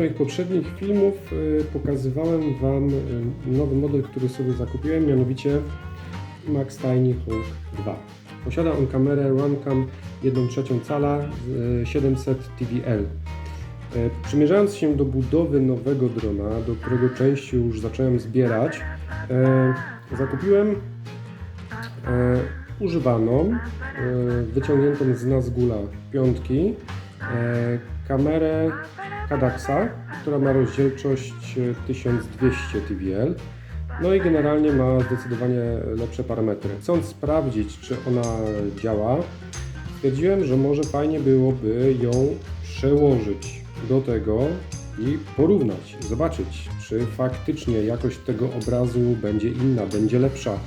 moich poprzednich filmów y, pokazywałem Wam y, nowy model, który sobie zakupiłem, mianowicie Max Tiny Hulk 2. Posiada on kamerę Runcam 1 trzecią cala y, 700 TVL. Y, Przymierzając się do budowy nowego drona, do którego części już zacząłem zbierać, zakupiłem używaną, wyciągniętą z Nazgula piątki, kamerę Kadaxa, która ma rozdzielczość e, 1200 TVL. No i generalnie ma zdecydowanie lepsze parametry. Chcąc sprawdzić, czy ona działa, stwierdziłem, że może fajnie byłoby ją przełożyć do tego i porównać, zobaczyć, czy faktycznie jakość tego obrazu będzie inna, będzie lepsza. E,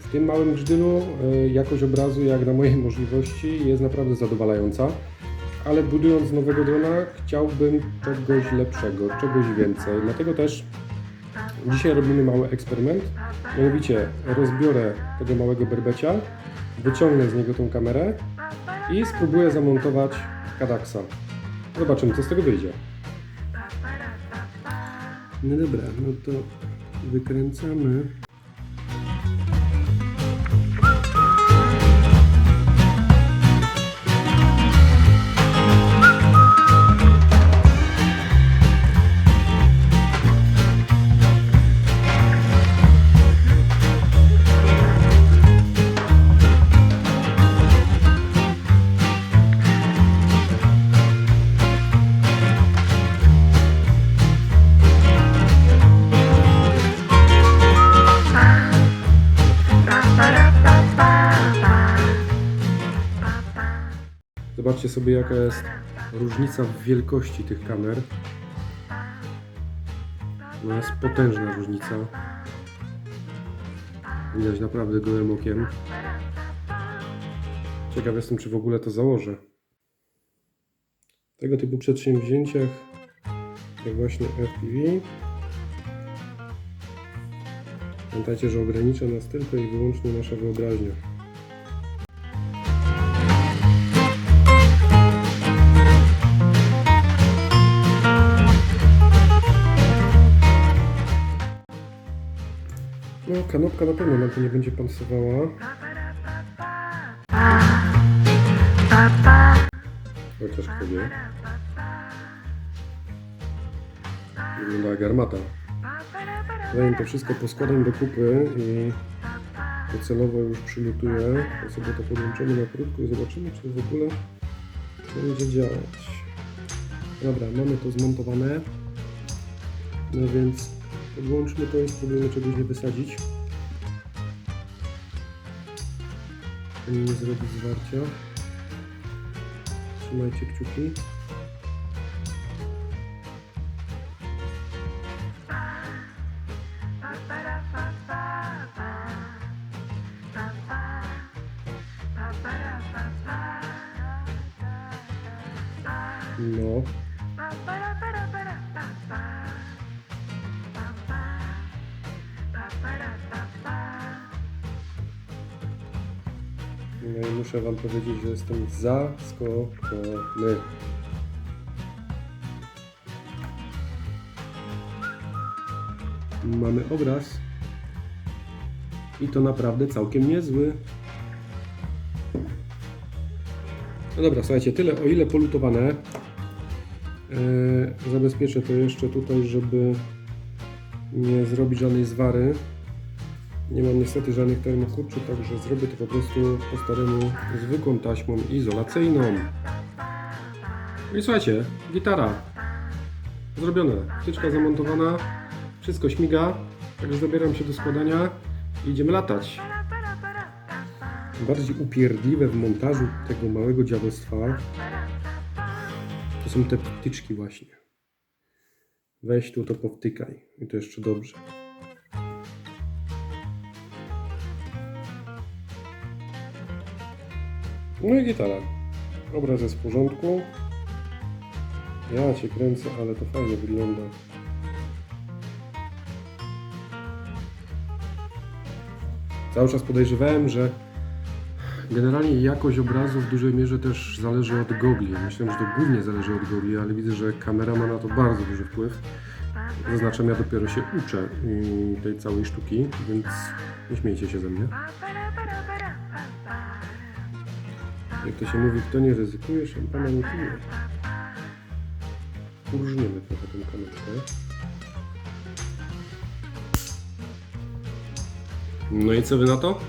W tym małym grzylu e, jakość obrazu, jak na moje możliwości, jest naprawdę zadowalająca, ale budując nowego drona, chciałbym czegoś lepszego, czegoś więcej. Dlatego też dzisiaj robimy mały eksperyment. Mianowicie rozbiorę tego małego berbecia, wyciągnę z niego tą kamerę i spróbuję zamontować Kadaxa. Zobaczymy, co z tego wyjdzie. No dobra, no to wykręcamy. Zobaczcie sobie jaka jest różnica w wielkości tych kamer. No jest potężna różnica. Widać naprawdę gołym okiem. Ciekaw jestem, czy w ogóle to założę. W tego typu przedsięwzięciach, jak właśnie FPV, pamiętajcie, że ogranicza nas tylko i wyłącznie nasza wyobraźnia. Kanopka na pewno nam to nie będzie pasowała. Chociaż wie. Wygląda jak armata. Zanim to wszystko poskładam do kupy i docelowo już przylutuję, to sobie to podłączymy na krótko i zobaczymy, czy w ogóle będzie działać. Dobra, mamy to zmontowane. No więc podłączmy to i spróbujemy czegoś nie wysadzić. Ani nie zrobić zwarcia. Trzymajcie kciuki. No, i muszę Wam powiedzieć, że jestem zaskoczony. Mamy obraz i to naprawdę całkiem niezły. No dobra, słuchajcie, tyle o ile polutowane. Eee, zabezpieczę to jeszcze tutaj, żeby nie zrobić żadnej zwary. Nie mam niestety żadnych termokurczy, także zrobię to po prostu po staremu zwykłą taśmą izolacyjną. I słuchajcie, gitara zrobione, wtyczka zamontowana, wszystko śmiga, także zabieram się do składania i idziemy latać. Bardziej upierdliwe w montażu tego małego dziadostwa to są te wtyczki właśnie. Weź tu to powtykaj i to jeszcze dobrze. No i gitara. Obraz jest w porządku. Ja cię kręcę, ale to fajnie wygląda. Cały czas podejrzewałem, że generalnie jakość obrazu w dużej mierze też zależy od gogli. Myślałem, że to głównie zależy od gogli, ale widzę, że kamera ma na to bardzo duży wpływ. Zaznaczam, ja dopiero się uczę tej całej sztuki, więc nie śmiejcie się ze mnie. Jak to się mówi, kto nie ryzykuje, szampana nie pije. Uróżnimy trochę tę kamerkę. No i co wy na to?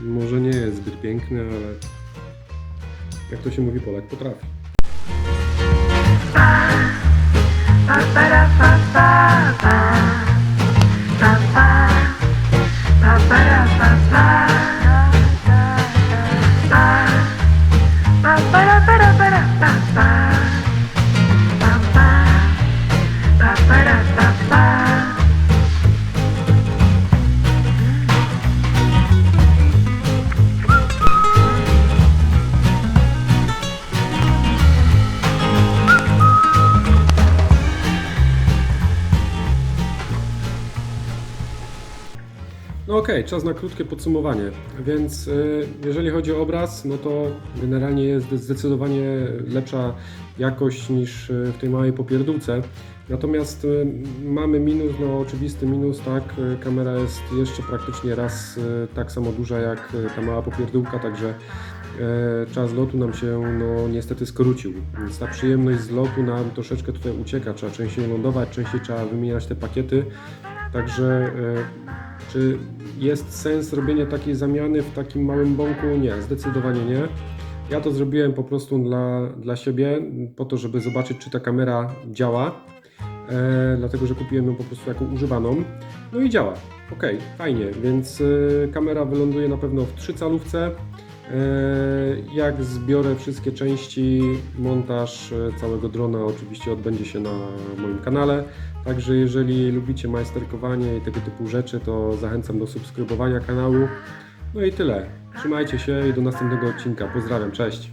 Może nie jest zbyt piękny, ale jak to się mówi, Polak potrafi. No okej, czas na krótkie podsumowanie. Więc y, jeżeli chodzi o obraz, no to generalnie jest zdecydowanie lepsza jakość niż y, w tej małej popierdółce. Natomiast y, mamy minus, no oczywisty minus, tak, kamera jest jeszcze praktycznie raz tak samo duża jak ta mała popierdółka, także czas lotu nam się no niestety skrócił, więc ta przyjemność z lotu nam troszeczkę tutaj ucieka, trzeba częściej lądować, częściej trzeba wymieniać te pakiety, także czy jest sens robienia takiej zamiany w takim małym bąku? Nie, zdecydowanie nie. Ja to zrobiłem po prostu dla, dla siebie, po to, żeby zobaczyć, czy ta kamera działa. E, dlatego, że kupiłem ją po prostu jako używaną. No i działa. Ok, fajnie, więc e, kamera wyląduje na pewno w 3 calówce. E, jak zbiorę wszystkie części, montaż e, całego drona oczywiście odbędzie się na moim kanale. Także jeżeli lubicie majsterkowanie i tego typu rzeczy, to zachęcam do subskrybowania kanału. No i tyle. Trzymajcie się i do następnego odcinka. Pozdrawiam, cześć.